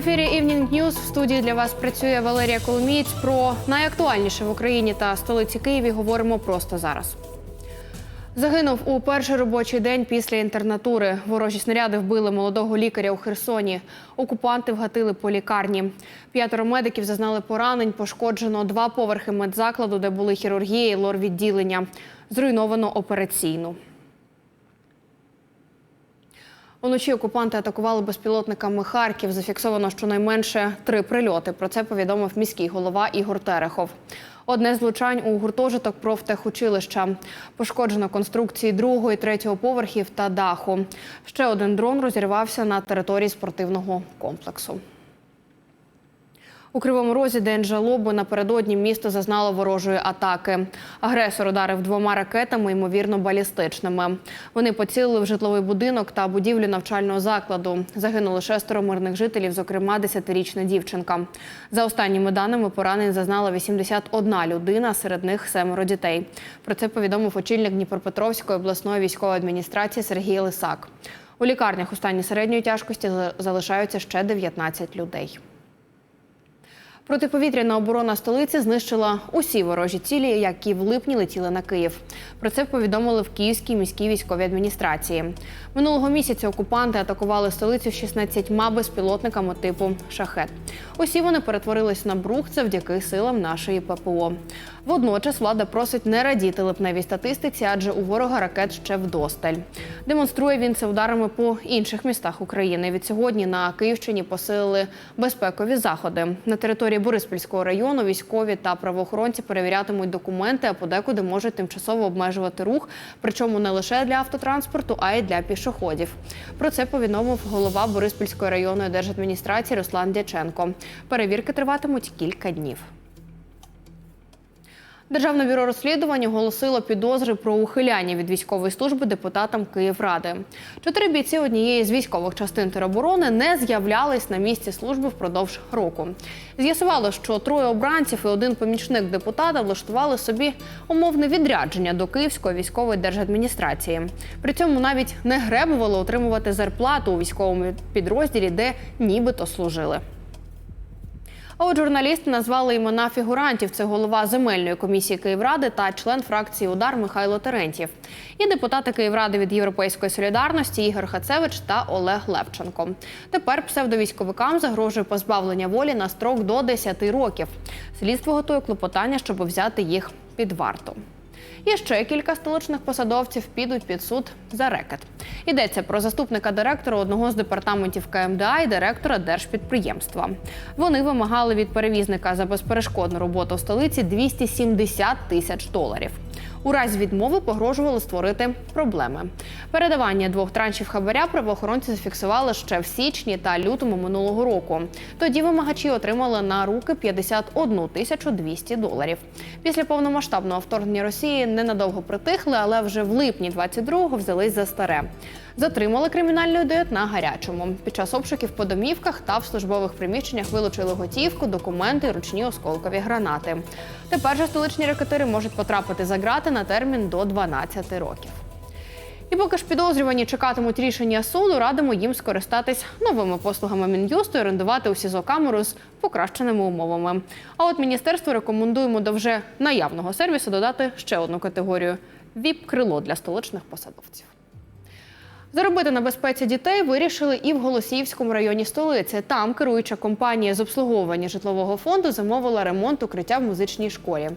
Ефірі Evening News в студії для вас працює Валерія Коломієць. Про найактуальніше в Україні та столиці Києві говоримо просто зараз. Загинув у перший робочий день після інтернатури. Ворожі снаряди вбили молодого лікаря у Херсоні. Окупанти вгатили по лікарні. П'ятеро медиків зазнали поранень. Пошкоджено два поверхи медзакладу, де були хірургія і лор-відділення. Зруйновано операційну. Уночі окупанти атакували безпілотниками Харків. Зафіксовано щонайменше три прильоти. Про це повідомив міський голова Ігор Терехов. Одне з влучань у гуртожиток профтехучилища. Пошкоджено конструкції другого і третього поверхів та даху. Ще один дрон розірвався на території спортивного комплексу. У Кривому Розі день жалоби напередодні місто зазнало ворожої атаки. Агресор ударив двома ракетами, ймовірно, балістичними. Вони поцілили в житловий будинок та будівлю навчального закладу. Загинули шестеро мирних жителів, зокрема 10-річна дівчинка. За останніми даними, поранень зазнала 81 людина, серед них семеро дітей. Про це повідомив очільник Дніпропетровської обласної військової адміністрації Сергій Лисак. У лікарнях у стані середньої тяжкості залишаються ще 19 людей. Протиповітряна оборона столиці знищила усі ворожі цілі, які в липні летіли на Київ. Про це повідомили в Київській міській військовій адміністрації. Минулого місяця окупанти атакували столицю 16 безпілотниками типу шахет. Усі вони перетворились на брух завдяки силам нашої ППО. Водночас влада просить не радіти липневій статистиці, адже у ворога ракет ще вдосталь. Демонструє він це ударами по інших містах України. Від сьогодні на Київщині посилили безпекові заходи. На території Бориспільського району військові та правоохоронці перевірятимуть документи, а подекуди можуть тимчасово обмежувати рух, причому не лише для автотранспорту, а й для пішоходів. Про це повідомив голова Бориспільської районної держадміністрації Руслан Дяченко. Перевірки триватимуть кілька днів. Державне бюро розслідувань оголосило підозри про ухиляння від військової служби депутатам Київради. Чотири бійці однієї з військових частин тероборони не з'являлись на місці служби впродовж року. З'ясувало, що троє обранців і один помічник депутата влаштували собі умовне відрядження до Київської військової держадміністрації. При цьому навіть не гребували отримувати зарплату у військовому підрозділі, де нібито служили. А от журналісти назвали імена фігурантів. Це голова земельної комісії Київради та член фракції Удар Михайло Терентьєв. І депутати Київради від Європейської солідарності Ігор Хацевич та Олег Левченко. Тепер псевдовійськовикам загрожує позбавлення волі на строк до 10 років. Слідство готує клопотання, щоб взяти їх під варту. І ще кілька столичних посадовців підуть під суд за рекет. Йдеться про заступника директора одного з департаментів КМДА і директора держпідприємства. Вони вимагали від перевізника за безперешкодну роботу в столиці 270 тисяч доларів. У разі відмови погрожувало створити проблеми. Передавання двох траншів хабаря правоохоронці зафіксували ще в січні та лютому минулого року. Тоді вимагачі отримали на руки 51 тисячу 200 доларів. Після повномасштабного вторгнення Росії ненадовго притихли, але вже в липні 22-го взялись за старе. Затримали кримінальний дует на гарячому. Під час обшуків по домівках та в службових приміщеннях вилучили готівку, документи, ручні осколкові гранати. Тепер же столичні рекетири можуть потрапити за грати на термін до 12 років. І поки ж підозрювані чекатимуть рішення суду, радимо їм скористатись новими послугами мін'юсту і орендувати у СІЗО камеру з покращеними умовами. А от міністерству рекомендуємо до вже наявного сервісу додати ще одну категорію віп-крило для столичних посадовців. Заробити на безпеці дітей вирішили і в Голосіївському районі столиці. Там керуюча компанія з обслуговування житлового фонду замовила ремонт укриття в музичній школі.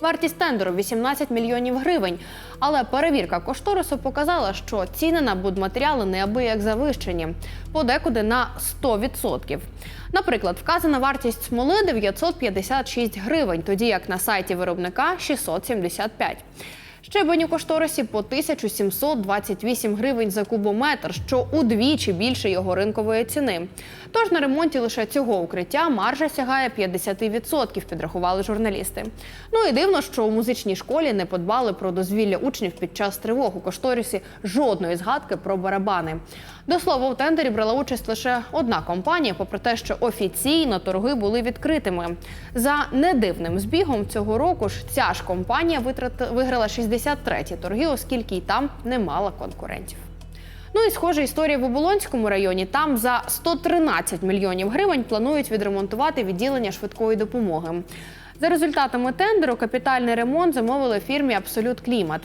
Вартість тендеру 18 мільйонів гривень. Але перевірка кошторису показала, що ціни на будматеріали неабияк завищені, подекуди на 100%. Наприклад, вказана вартість смоли 956 гривень, тоді як на сайті виробника 675. Щебень у кошторисі по 1728 гривень за кубометр, що удвічі більше його ринкової ціни. Тож на ремонті лише цього укриття маржа сягає 50%, підрахували журналісти. Ну і дивно, що у музичній школі не подбали про дозвілля учнів під час тривог у кошторисі жодної згадки про барабани. До слова, у тендері брала участь лише одна компанія, попри те, що офіційно торги були відкритими. За недивним збігом цього року ж ця ж компанія витрат- виграла 63-ті торги, оскільки й там не мала конкурентів. Ну і схожа історія в Оболонському районі. Там за 113 мільйонів гривень планують відремонтувати відділення швидкої допомоги. За результатами тендеру капітальний ремонт замовили фірмі Абсолют Клімат.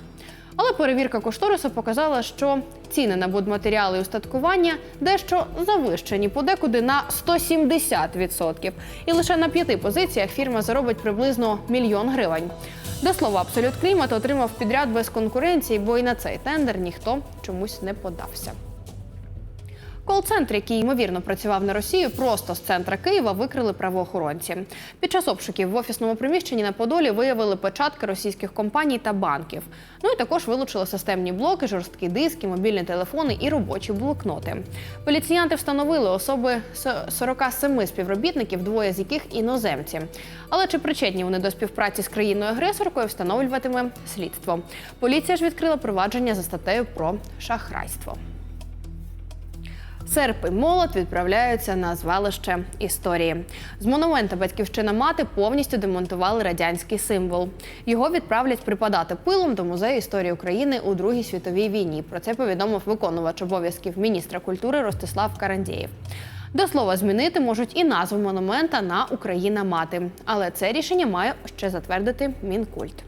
Але перевірка кошторису показала, що ціни на будматеріали і устаткування дещо завищені, подекуди на 170%. І лише на п'яти позиціях фірма заробить приблизно мільйон гривень. До слова, Абсолют Клімат отримав підряд без конкуренції, бо і на цей тендер ніхто чомусь не подався. Кол-центр, який ймовірно працював на Росію, просто з центра Києва викрили правоохоронці. Під час обшуків в офісному приміщенні на Подолі виявили печатки російських компаній та банків. Ну і також вилучили системні блоки, жорсткі диски, мобільні телефони і робочі блокноти. Поліціянти встановили особи с- 47 співробітників, двоє з яких іноземці. Але чи причетні вони до співпраці з країною-агресоркою, встановлюватиме слідство. Поліція ж відкрила провадження за статтею про шахрайство. Серп і молот відправляються на звалище історії. З монумента Батьківщина мати повністю демонтували радянський символ. Його відправлять припадати пилом до музею історії України у Другій світовій війні. Про це повідомив виконувач обов'язків міністра культури Ростислав Карандєєв. До слова, змінити можуть і назву монумента на Україна мати, але це рішення має ще затвердити мінкульт.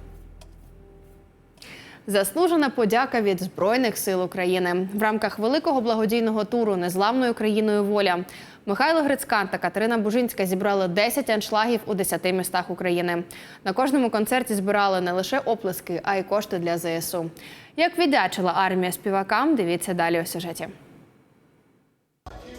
Заслужена подяка від Збройних сил України в рамках великого благодійного туру Незламною країною воля. Михайло Грицькан та Катерина Бужинська зібрали 10 аншлагів у 10 містах України. На кожному концерті збирали не лише оплески, а й кошти для ЗСУ. Як віддячила армія співакам, дивіться далі у сюжеті.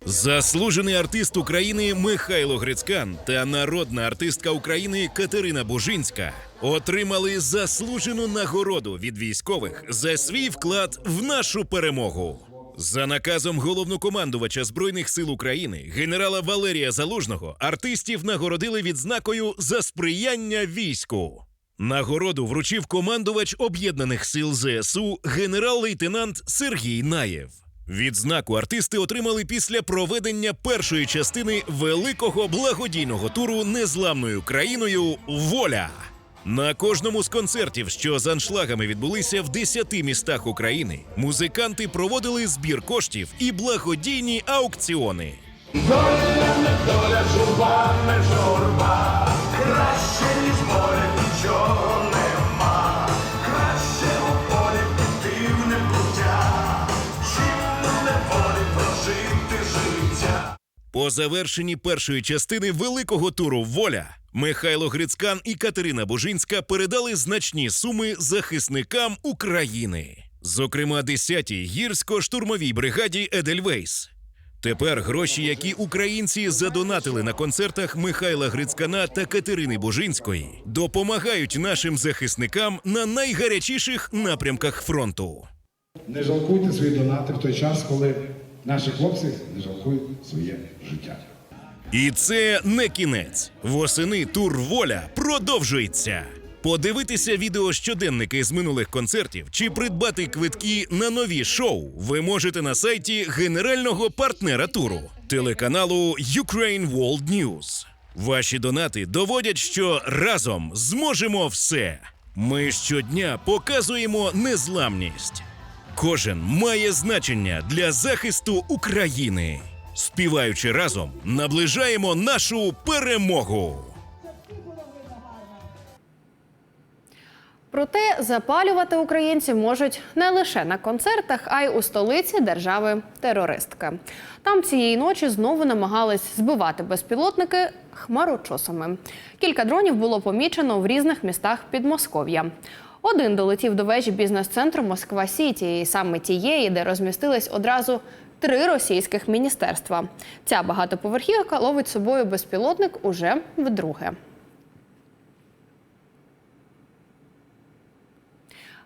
Заслужений артист України Михайло Грицькан та народна артистка України Катерина Бужинська отримали заслужену нагороду від військових за свій вклад в нашу перемогу. За наказом головнокомандувача збройних сил України генерала Валерія Залужного артистів нагородили відзнакою за сприяння війську. Нагороду вручив командувач об'єднаних сил ЗСУ генерал-лейтенант Сергій Наєв. Відзнаку артисти отримали після проведення першої частини великого благодійного туру незламною країною Воля. На кожному з концертів, що з аншлагами відбулися в 10 містах України, музиканти проводили збір коштів і благодійні аукціони. Доля доля, По завершенні першої частини великого туру Воля Михайло Грицькан і Катерина Бужинська передали значні суми захисникам України, зокрема 10-й гірсько-штурмовій бригаді Едельвейс. Тепер гроші, які українці задонатили на концертах Михайла Грицькана та Катерини Бужинської, допомагають нашим захисникам на найгарячіших напрямках фронту. Не жалкуйте свої донати в той час, коли наші хлопці не жалкують своє життя. І це не кінець. Восени тур воля продовжується. Подивитися відео щоденники з минулих концертів чи придбати квитки на нові шоу ви можете на сайті генерального партнера туру телеканалу Ukraine World News. Ваші донати доводять, що разом зможемо все. Ми щодня показуємо незламність. Кожен має значення для захисту України. Співаючи разом, наближаємо нашу перемогу. Проте запалювати українці можуть не лише на концертах, а й у столиці держави терористки. Там цієї ночі знову намагались збивати безпілотники хмарочосами. Кілька дронів було помічено в різних містах Підмосков'я. Один долетів до вежі бізнес-центру Москва Сіті, і саме тієї, де розмістились одразу три російських міністерства. Ця багатоповерхівка ловить собою безпілотник уже вдруге.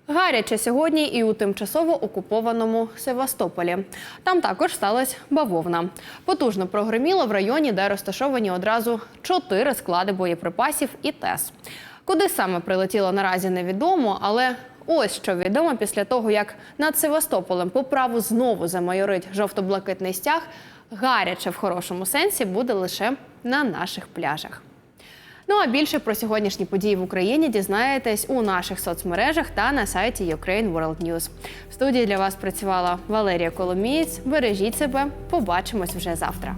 Гаряче сьогодні і у тимчасово окупованому Севастополі. Там також сталася бавовна. Потужно прогреміло в районі, де розташовані одразу чотири склади боєприпасів і ТЕС. Куди саме прилетіло наразі невідомо, але ось що відомо після того, як над Севастополем по праву знову замайорить жовто-блакитний стяг. Гаряче в хорошому сенсі буде лише на наших пляжах. Ну а більше про сьогоднішні події в Україні дізнаєтесь у наших соцмережах та на сайті Ukraine World News. В студії для вас працювала Валерія Коломієць. Бережіть себе, побачимось вже завтра.